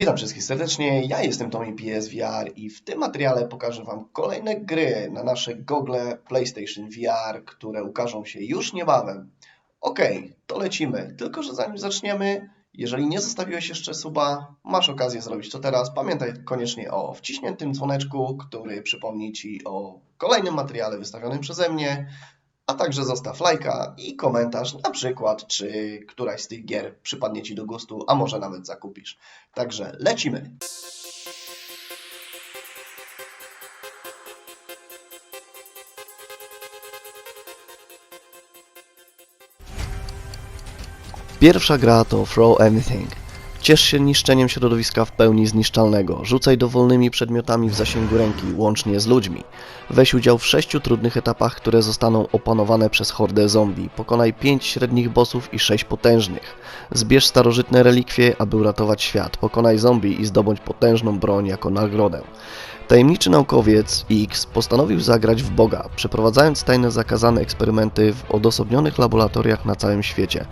Witam wszystkich serdecznie, ja jestem Tommy PSVR i w tym materiale pokażę Wam kolejne gry na nasze gogle PlayStation VR, które ukażą się już niebawem. Okej, to lecimy, tylko że zanim zaczniemy, jeżeli nie zostawiłeś jeszcze suba, masz okazję zrobić to teraz. Pamiętaj koniecznie o wciśniętym dzwoneczku, który przypomni Ci o kolejnym materiale wystawionym przeze mnie, a także zostaw lajka i komentarz, na przykład, czy któraś z tych gier przypadnie Ci do gustu, a może nawet zakupisz. Także lecimy. Pierwsza gra to Throw Anything. Ciesz się niszczeniem środowiska w pełni zniszczalnego. Rzucaj dowolnymi przedmiotami w zasięgu ręki, łącznie z ludźmi. Weź udział w sześciu trudnych etapach, które zostaną opanowane przez hordę zombie. Pokonaj pięć średnich bossów i sześć potężnych. Zbierz starożytne relikwie, aby uratować świat. Pokonaj zombie i zdobądź potężną broń jako nagrodę. Tajemniczy naukowiec X postanowił zagrać w Boga, przeprowadzając tajne zakazane eksperymenty w odosobnionych laboratoriach na całym świecie.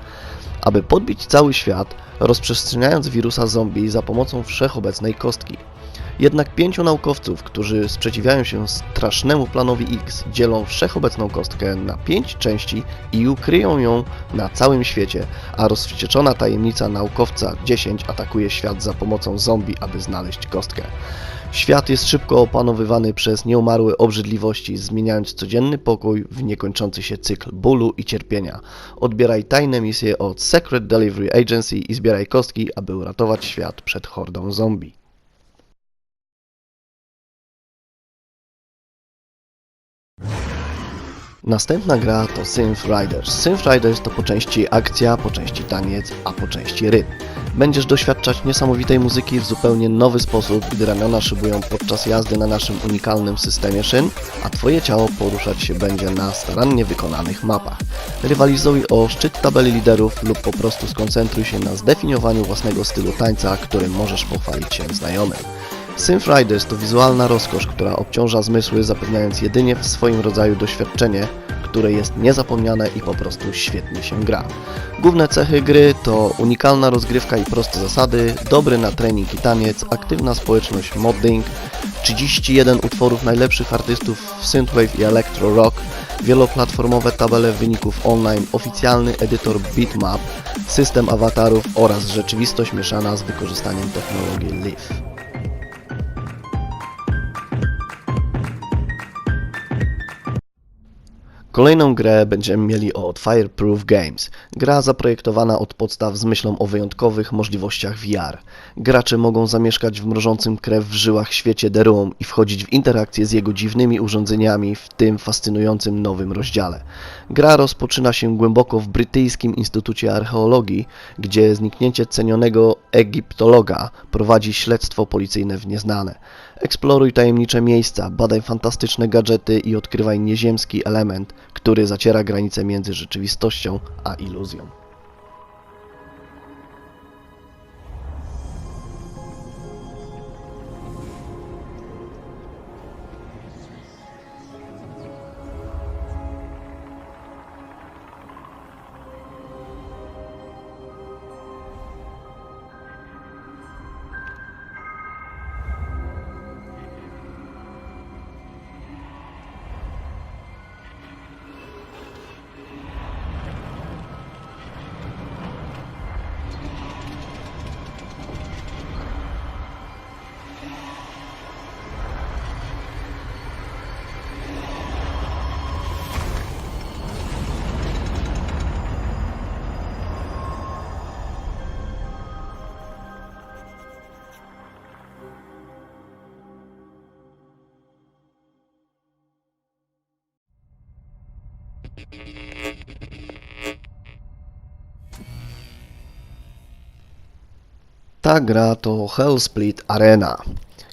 Aby podbić cały świat, rozprzestrzeniając wirusa zombie za pomocą wszechobecnej kostki. Jednak pięciu naukowców, którzy sprzeciwiają się strasznemu planowi X, dzielą wszechobecną kostkę na pięć części i ukryją ją na całym świecie, a rozwścieczona tajemnica naukowca 10 atakuje świat za pomocą zombie, aby znaleźć kostkę. Świat jest szybko opanowywany przez nieumarłe obrzydliwości, zmieniając codzienny pokój w niekończący się cykl bólu i cierpienia. Odbieraj tajne misje od Secret Delivery Agency i zbieraj kostki, aby uratować świat przed hordą zombie. Następna gra to Synth Riders. Synth Riders to po części akcja, po części taniec, a po części rytm. Będziesz doświadczać niesamowitej muzyki w zupełnie nowy sposób, gdy ramiona szybują podczas jazdy na naszym unikalnym systemie szyn, a Twoje ciało poruszać się będzie na starannie wykonanych mapach. Rywalizuj o szczyt tabeli liderów lub po prostu skoncentruj się na zdefiniowaniu własnego stylu tańca, którym możesz pochwalić się znajomym. Synth Riders to wizualna rozkosz, która obciąża zmysły, zapewniając jedynie w swoim rodzaju doświadczenie, które jest niezapomniane i po prostu świetnie się gra. Główne cechy gry to unikalna rozgrywka i proste zasady, dobry na trening i taniec, aktywna społeczność modding, 31 utworów najlepszych artystów w synthwave i electro rock, wieloplatformowe tabele wyników online, oficjalny edytor bitmap, system awatarów oraz rzeczywistość mieszana z wykorzystaniem technologii Live. Kolejną grę będziemy mieli od Fireproof Games. Gra zaprojektowana od podstaw z myślą o wyjątkowych możliwościach VR. Gracze mogą zamieszkać w mrożącym krew w żyłach świecie The Room i wchodzić w interakcję z jego dziwnymi urządzeniami w tym fascynującym nowym rozdziale. Gra rozpoczyna się głęboko w brytyjskim Instytucie Archeologii, gdzie zniknięcie cenionego egiptologa prowadzi śledztwo policyjne w nieznane. Eksploruj tajemnicze miejsca, badaj fantastyczne gadżety i odkrywaj nieziemski element, który zaciera granice między rzeczywistością a iluzją. Ta gra to Hellsplit Arena.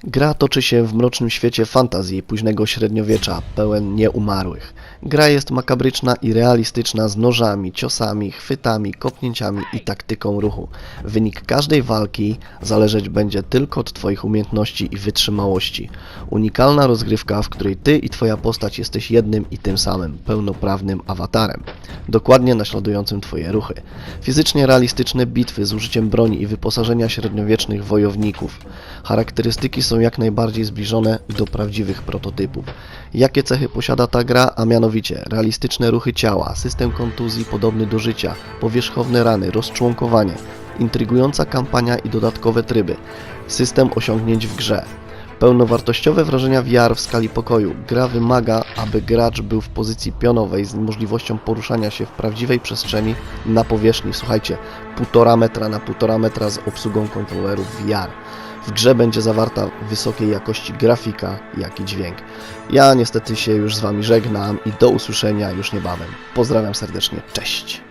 Gra toczy się w mrocznym świecie fantazji późnego średniowiecza, pełen nieumarłych. Gra jest makabryczna i realistyczna z nożami, ciosami, chwytami, kopnięciami i taktyką ruchu. Wynik każdej walki zależeć będzie tylko od Twoich umiejętności i wytrzymałości. Unikalna rozgrywka, w której Ty i Twoja postać jesteś jednym i tym samym, pełnoprawnym awatarem, dokładnie naśladującym Twoje ruchy. Fizycznie realistyczne bitwy z użyciem broni i wyposażenia średniowiecznych wojowników. Charakterystyki są jak najbardziej zbliżone do prawdziwych prototypów. Jakie cechy posiada ta gra? A mianowicie realistyczne ruchy ciała, system kontuzji podobny do życia, powierzchowne rany, rozczłonkowanie, intrygująca kampania i dodatkowe tryby, system osiągnięć w grze. Pełnowartościowe wrażenia VR w skali pokoju. Gra wymaga, aby gracz był w pozycji pionowej z możliwością poruszania się w prawdziwej przestrzeni na powierzchni, słuchajcie, 1,5 metra na 1,5 metra z obsługą kontrolerów VR. W grze będzie zawarta wysokiej jakości grafika, jak i dźwięk. Ja niestety się już z Wami żegnam i do usłyszenia już niebawem. Pozdrawiam serdecznie, cześć!